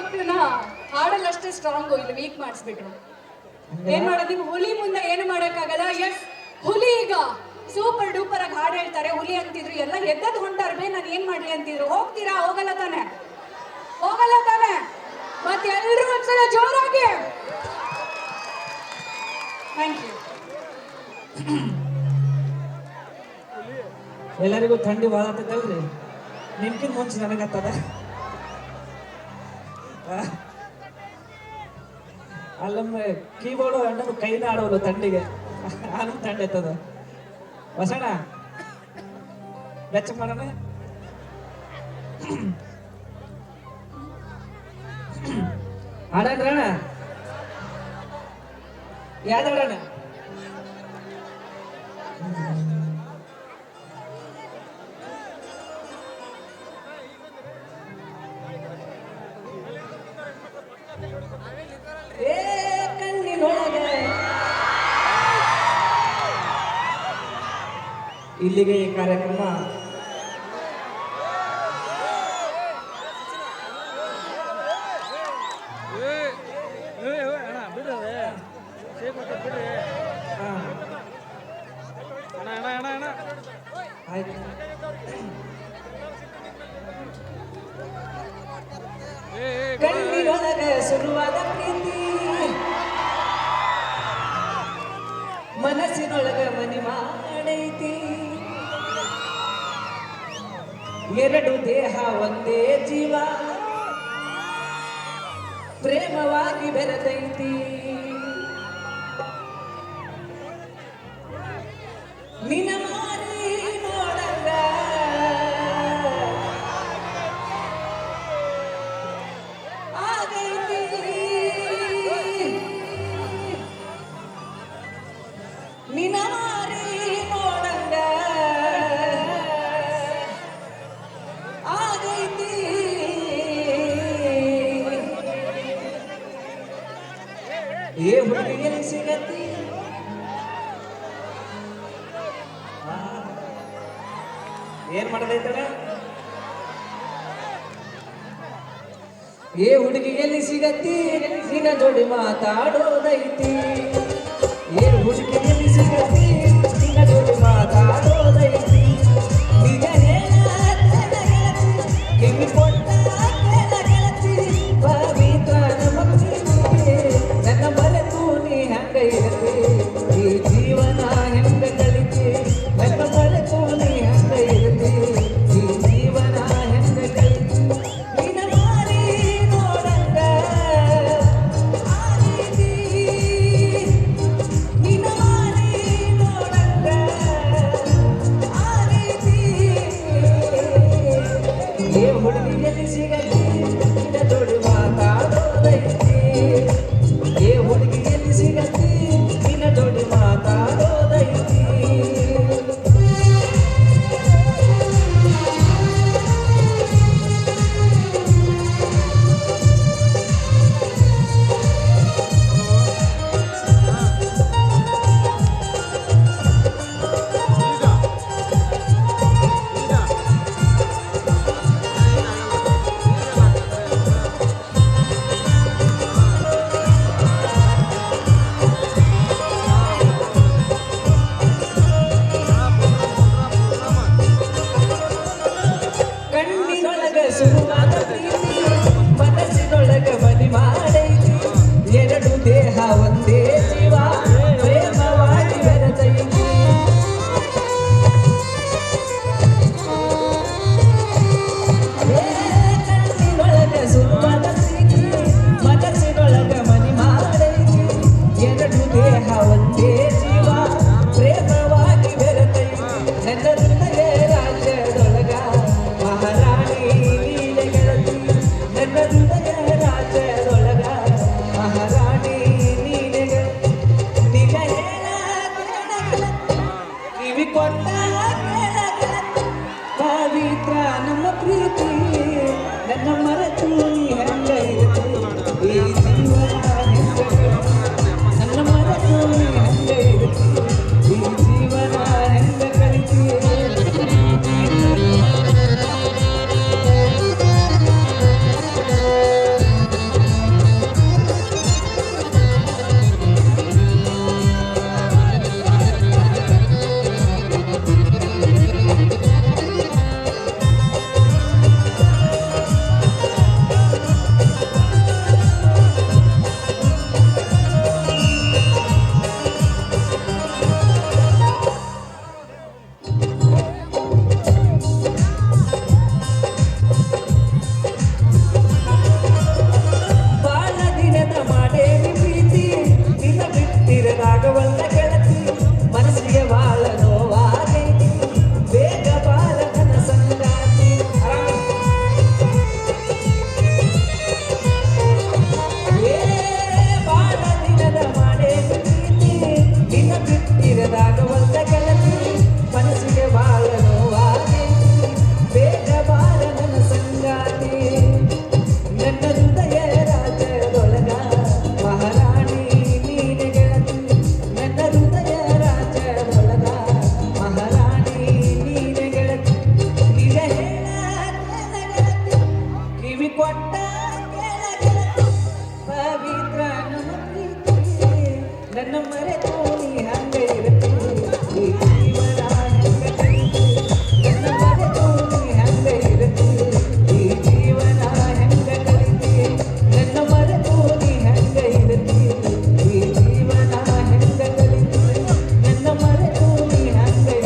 ಹೆಣ್ಮಕ್ಳನ್ನ ಹಾಡಲ್ಲಷ್ಟೇ ಸ್ಟ್ರಾಂಗು ಇಲ್ಲಿ ವೀಕ್ ಮಾಡಿಸ್ಬಿಟ್ರು. ಏನ್ ಮಾಡೋದು? ನೀವು ಹುಲಿ ಮುಂದೆ ಏನು ಮಾಡೋಕ್ಕಾಗಲ್ಲ? ಎಸ್ ಹುಲಿ ಈಗ ಸೂಪರ್ ಡೂಪರ್ ಆಗಿ ಹಾಡು ಹೇಳ್ತಾರೆ. ಹುಲಿ ಅಂತಿದ್ರು, ಎಲ್ಲ ಎದ್ದದ್ ಹೊಂಟಾರ. ಬೇ, ನಾನು ಏನ್ ಮಾಡ್ಲಿ ಅಂತಿದ್ರು? ಹೋಗ್ತೀರಾ? ಹೋಗಲ್ಲ ತಾನೆ. ಹೋಗಲ್ಲ ತಾನೆ. ಮತ್ತೆ ಎಲ್ರು ಒಂದ್ಸಲ ಜೋರಾಗಿ. ಥ್ಯಾಂಕ್ ಯು ಎಲ್ಲರಿಗೂ ಥಂಡಿ ಬಾಳ ನಿಮ್ಗಿಂತ ಮುಂಚೆ ನನಗತ್ತದ ಅಲ್ಲೊಮ್ಮೆ ಕೀಬೋರ್ಡು ಅಣ್ಣನು ಕೈನ ಆಡೋಲ್ಲ ತಂಡಿಗೆ. ಆನಂದ ತಂಡ ಎತ್ತದ ಹೊಸಣ ಬೆಚ್ಚ ಮಾಡೋಣ. ಆಡಣ್ಣ ಯಾವ್ದು ಇಲ್ಲಿಗೆ ಈ ಕಾರ್ಯಕ್ರಮ ಅಣ್ಣ ಎರಡು ದೇಹ ಒಂದೇ ಜೀವ. ಪ್ರೇಮವಾಗಿ ಬೆರೆತೈತಿ. ಏನ್ ಮಾಡೋದೈತಣ್ಣ ಏ ಹುಡುಗಿಯಲ್ಲಿ ಸಿಗತ್ತಿ, ನಿನ್ನ ಜೋಡಿ ಮಾತಾಡೋದೈತಿ. ಏ ಹುಡುಗಿಯಲ್ಲಿ ಸಿಗತ್ತಿ, ನಿನ್ನ ಜೋಡಿ ಮಾತಾಡೋದೈತಿ. ನಿಜ ಕಿವಿ ನನ್ನ ಮರೆತು ನೀ ಹೆಂಗ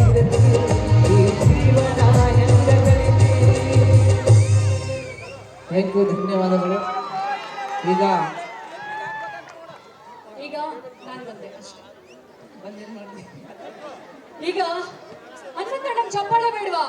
ಇರತಿ ಈ ಜೀವನ ಹೆಂಗ ಕಳಿತಿ ಥ್ಯಾಂಕ್ ಯು ಧನ್ಯವಾದಗಳು ಈಗ ನಾನು ಬಂದೆ ಅಷ್ಟೇ. ಬಂದೇನ್ ಮಾಡಿದೆ ಈಗ ಹನುಮಂತ ಚಪ್ಪಾಳೆ ಬೇಡವಾ?